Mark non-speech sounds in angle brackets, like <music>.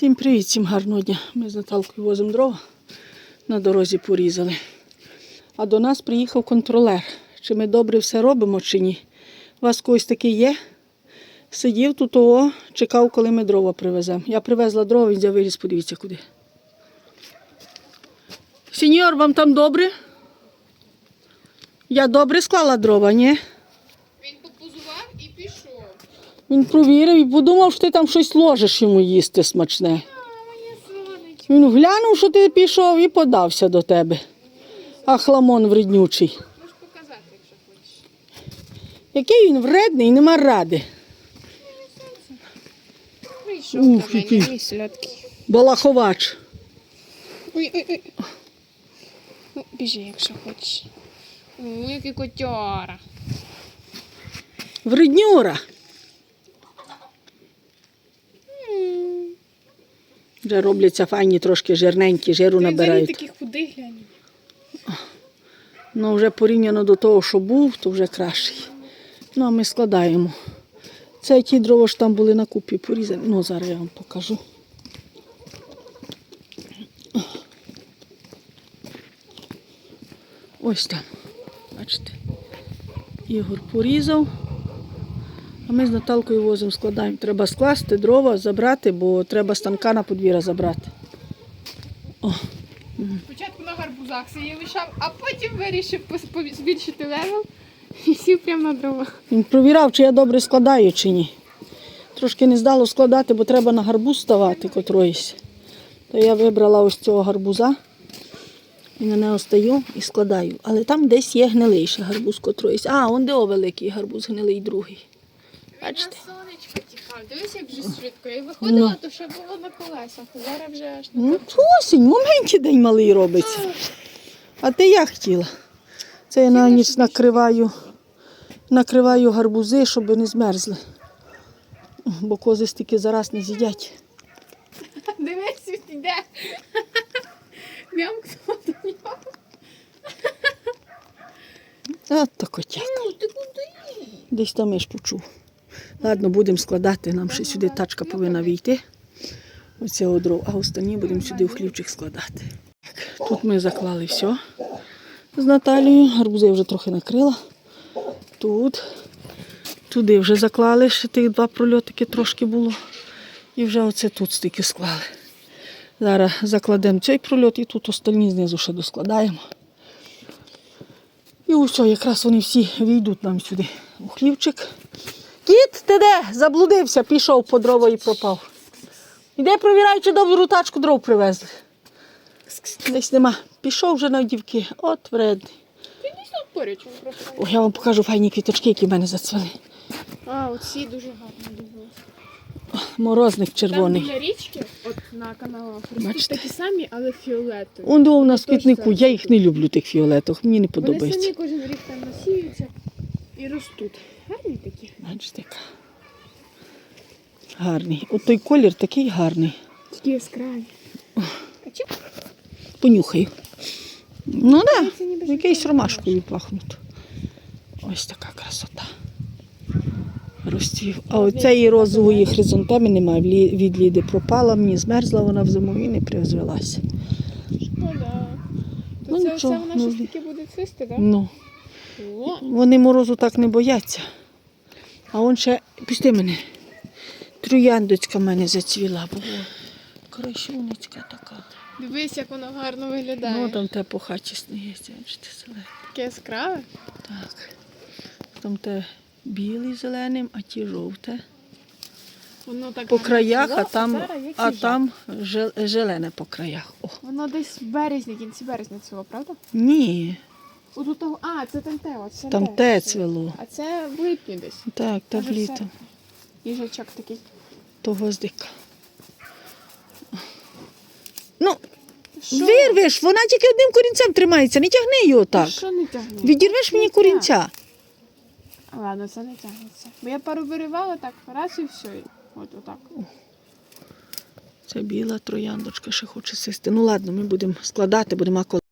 Всім привіт, всім гарного дня. Ми з Наталкою возимо дрова. На дорозі порізали. А до нас приїхав контролер. Чи ми добре все робимо, чи ні. У вас когось такий є? Сидів тут, о, чекав, коли ми дрова привеземо. Я привезла дрова, він взяв виріс, подивіться куди. Сеньор, вам там добре? Я добре склала дрова, ні? Він попозував і пішов. Він провірив і подумав, що ти там щось ложиш йому їсти смачне. Він глянув, що ти пішов і подався до тебе. А хламон вреднючий. Можеш показати, якщо хочеш. Який він вредний, нема ради. Прийшов Ух, до мене, який. мій сладкий. Балаховач. Ой, ой, ой. Ну, біжи, якщо хочеш. Ой, який котяра. Вреднюра. Вже робляться файні, трошки жирненькі, жиру набирають. худий глянь. Ну, вже порівняно до того, що був, то вже кращий. Ну, а ми складаємо. Це ті дрова ж там були на купі порізані. Ну, зараз я вам покажу. Ось там. Бачите. Ігор порізав. А ми з Наталкою возимо, складаємо. Треба скласти дрова, забрати, бо треба станка на подвір'я забрати. О, Спочатку на гарбузах сидів лишав, а потім вирішив збільшити левел і сів прямо на дрова. Він провірав, чи я добре складаю, чи ні. Трошки не здало складати, бо треба на гарбуз ставати котроїсь. То я вибрала ось цього гарбуза і на нього стаю і складаю. Але там десь є гнилий ще гарбуз котроїсь. А, он де о великий гарбуз, гнилий другий. Бачите? На сонечко тікав. Дивись, як вже швидко. Я виходила, то ще було на колесах. Зараз вже аж на Ну, осінь, в день малий робиться. А ти як хотіла? Це я на ніч накриваю, накриваю гарбузи, щоб не змерзли. Бо кози стільки зараз не з'їдять. <laughs> Дивись, він йде. <laughs> Мямкнула до нього. От то котяк. Ну, ти куди? Десь там я ж почув. Ладно, будемо складати. Нам ще сюди тачка повинна війти. Оцього дров, а останні будемо сюди в хлівчик складати. Тут ми заклали все з Наталією. Гарбузи я вже трохи накрила. Тут. Туди вже заклали, ще тих два прольотики трошки було. І вже оце тут стільки склали. Зараз закладемо цей прольот і тут остальні знизу ще доскладаємо. І усе, якраз вони всі війдуть нам сюди у хлівчик. Кіт, ти де? Заблудився, пішов по дрова і пропав. Іде провіряй, чи добру тачку дров привезли. Десь нема. Пішов вже на дівки. От вредний. Ти дійсно поряд, просто. О, я вам покажу файні квіточки, які в мене зацвели. А, оці дуже гарні дивилися. Морозник червоний. Там біля річки, от на каналах, Бачите? такі самі, але фіолетові. Он у нас в квітнику. Я їх не люблю, тих фіолетових. Мені не Вони подобається. самі кожен рік там насіються і ростуть. Бачите, яка. Гарний. От той колір такий гарний. А чи Понюхаю. Ну так, да, якийсь ромашкою пахнуть. Ось така красота. Розцвів. А оцеї розової хризантеми немає. Від ліди пропала, мені змерзла вона в зиму і не призвелася. Ну, да. Ну, це, це вона ну, щось таке буде цвісти, так? Ну, О, вони морозу так не бояться. А он ще, пусти мене, трояндочка в мене зацвіла. Була. Красунечка така. дивись, як воно гарно виглядає. Ну там те по хаті сніється, зелене. Таке яскраве. Так. Там те білий зеленим, а ті жовте. Воно так По краях, а там, а там жел- зелене по краях. О, Воно десь в березні, кінці березня цвіло, правда? ні, От того, а, це там те, от це там те цвіло. А це в липні десь. Так, та Може, серпні. Їжачок такий. То гвоздика. Ну, Що? вирвеш, вона тільки одним корінцем тримається, не тягни його так. Що не тягне? Відірвеш мені корінця. Ладно, це не тягнеться. Бо я пару виривала так, раз і все. і От отак. Це біла трояндочка ще хоче систи. Ну ладно, ми будемо складати, будемо